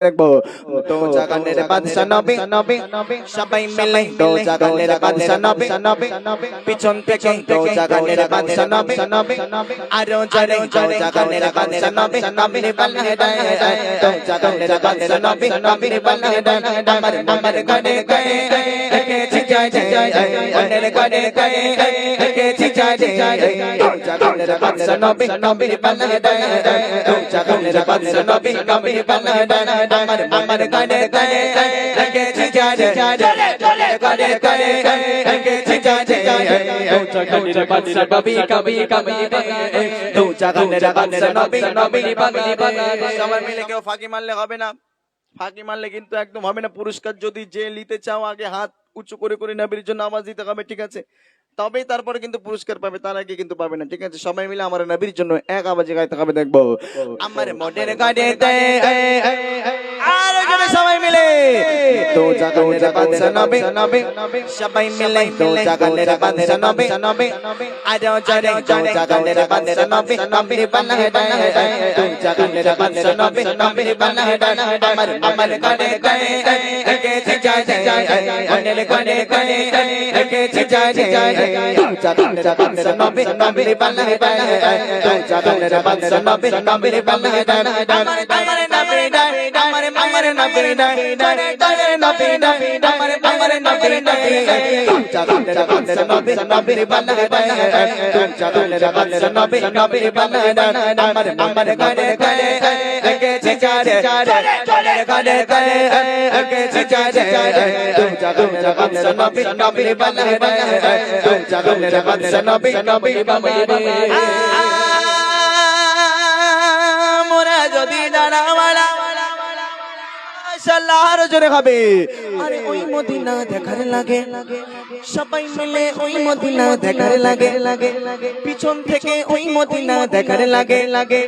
দেখব তো জাগানের বাদশা নবী নবী সবাই মিলে তো জাগানের বাদশা নবী নবী পিছন থেকে তো জাগানের বাদশা নবী নবী আরও জরে তো জাগানের বাদশা নবী নবী বলে দেয় তো জাগানের বাদশা নবী নবী বলে দেয় আমার আমার গনে গয়ে একে চিচা যায় অনের গনে গয়ে একে চিচা যায় তো জাগানের বাদশা নবী নবী বলে দেয় তো জাগানের বাদশা নবী নবী বলে দেয় ফাঁকি মারলে হবে না ফাঁকি মারলে কিন্তু একদম হবে না পুরস্কার যদি যে নিতে চাও আগে হাত উঁচু করে করে নবীর জন্য আওয়াজ দিতে হবে ঠিক আছে তবেই তারপরে কিন্তু পুরস্কার পাবে তার আগে কিন্তু পাবে না। ঠিক আছে? সবাই মিলে আমার নবীর জন্য এক আওয়াজে গাইতে হবে দেখব। আমার মনের গাড়ি আর তো জাগানের বাদশা নবী নবী সবাই মিলে তো জাগানের বাদশা নবী নবী আর জোরে তো জাগানের বাদশা নবী নবী বানা দেয় তো জাগানের বাদশা নবী নবী বানা দেয় আমার আমার গানে গায়ে একে চিচা যায় অনের গানে গায়ে একে চিচা যায় তো জাগানের বাদশা নবী নবী বানা দেয় তো জাগানের বাদশা নবী নবী বানা দেয় আমার আমার নবী দেয় আমার আমার নবী দেয় আমার নবী দেয় আমার আমার নবী দেয় তো জাগানের বাদশা নবী নবী বানা দেয় তো জাগানের বাদশা নবী নবী বানা দেয় আমার আমার গানে একে গানে একে নবী নবী নবী নবী মোরা যদি দাঁড়াওয়ালা আল্লাহর জোরে হবে। আরে ওই মদিনা দেখার লাগে। সবাই মিলে ওই মদিনা দেখার লাগে। লাগে পিছন থেকে ওই মদিনা দেখার লাগে। লাগে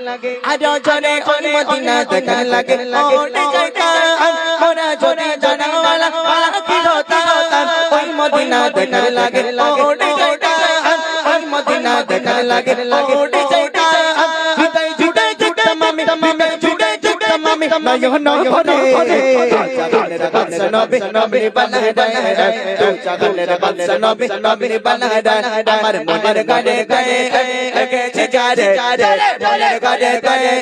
আরও জনে ওই মদিনা দেখার লাগে। ওরে যাইতাম মোরা যদি জানাওয়ালা কি হতাম ওই মদিনা দেখার লাগে। ওরে যাইতাম ওই মদিনা দেখার লাগে। ওরে যাইতাম জুড়তাম আমি নয় নয় ভরে জাগানের বাদশা নবী নবী বানা দেয় তো জাগানের বাদশা নবী নবী বানা দেয় আমার মনের গানে গায়ে একে চিচা যায় মনের গানে গায়ে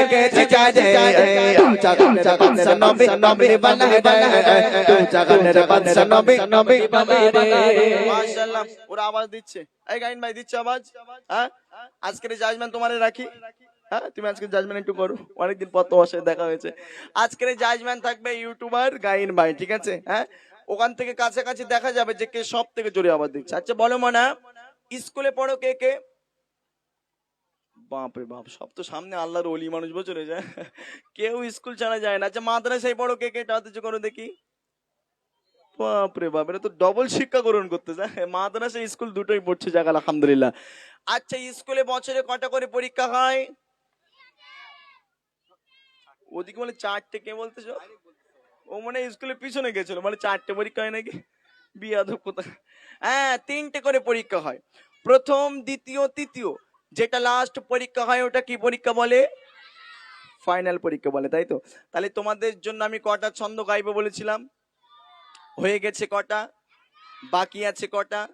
একে চিচা যায় তো জাগানের বাদশা নবী নবী বানা দেয় তো জাগানের বাদশা নবী নবী বানা দেয় মাশাআল্লাহ ওরা আওয়াজ দিচ্ছে এই গাইন ভাই দিচ্ছে আওয়াজ হ্যাঁ আজকের জাজমেন্ট তোমারে রাখি হ্যাঁ তুমি আজকে জাজমেন্ট একটু করো। অনেকদিন পর তোমার সাথে দেখা হয়েছে। আজকের জাজমেন্ট থাকবে ইউটিউবার গাইন ভাই, ঠিক আছে? হ্যাঁ? ওখান থেকে কাছাকাছি দেখা যাবে যে কে সব থেকে জোরে আওয়াজ দিচ্ছে। আচ্ছা বলো মনা, স্কুলে পড়ো কে কে? বাপরে বাপ, সব তো সামনে আল্লাহর অলি মানুষ বছরে যায় কেউ স্কুল ছাড়া যায় না। আচ্ছা মাদ্রাসায় পড়ো কে কে? তাতে করো দেখি। বাপরে বাপ এটা তো ডবল শিক্ষা গ্রহণ করতে যায় মাদ্রাসা স্কুল দুটোই পড়ছে জায়গা আলহামদুলিল্লাহ। আচ্ছা স্কুলে বছরে কটা করে পরীক্ষা হয়? ওদিকে বলে চারটে কে বলতেছো ও মানে স্কুলের পিছনে গেছিল মানে চারটে পরীক্ষা হয় নাকি? বিয়াদব কোথায় হ্যাঁ তিনটে করে পরীক্ষা হয়। প্রথম দ্বিতীয় তৃতীয়। যেটা লাস্ট পরীক্ষা হয় ওটা কি পরীক্ষা বলে? ফাইনাল পরীক্ষা বলে তাই তো? তাহলে তোমাদের জন্য আমি কটা ছন্দ গাইবো বলেছিলাম? হয়ে গেছে কটা? বাকি আছে কটা?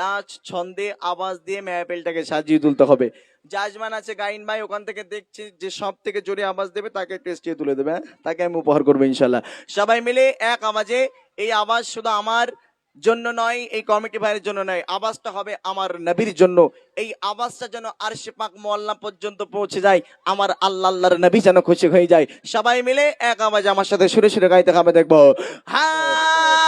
লাস্ট ছন্দে, আওয়াজ দিয়ে মেয়াপেলটাকে সাজিয়ে তুলতে হবে। জাজমান আছে গাইন ভাই, ওখান থেকে দেখছি যে সব থেকে জোরে আওয়াজ দেবে, তাকে টেস্টিয়ে তুলে দেবে হ্যাঁ? তাকে আমি উপহার করব, ইনশাল্লাহ। সবাই মিলে এক আওয়াজে, এই আওয়াজ শুধু আমার জন্য নয়, এই কমিটি ভাইয়ের জন্য নয়, আওয়াজটা হবে আমার নবীর জন্য। এই আওয়াজটা যেন আরশে পাক মোয়াল্লা পর্যন্ত পৌঁছে যায়, আমার আল্লাহ আল্লাহর নবী যেন খুশি হয়ে যায়। সবাই মিলে এক আওয়াজ আমার সাথে সুরে সুরে গাইতে হবে, দেখব। হ্যাঁ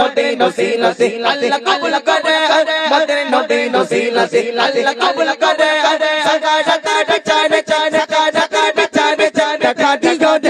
নবী নসিলাতে আল্লাহ কবুল করে মোদের নবী নসিলাতে আল্লাহ কবুল করে সদা সদা বিচার বিচার সদা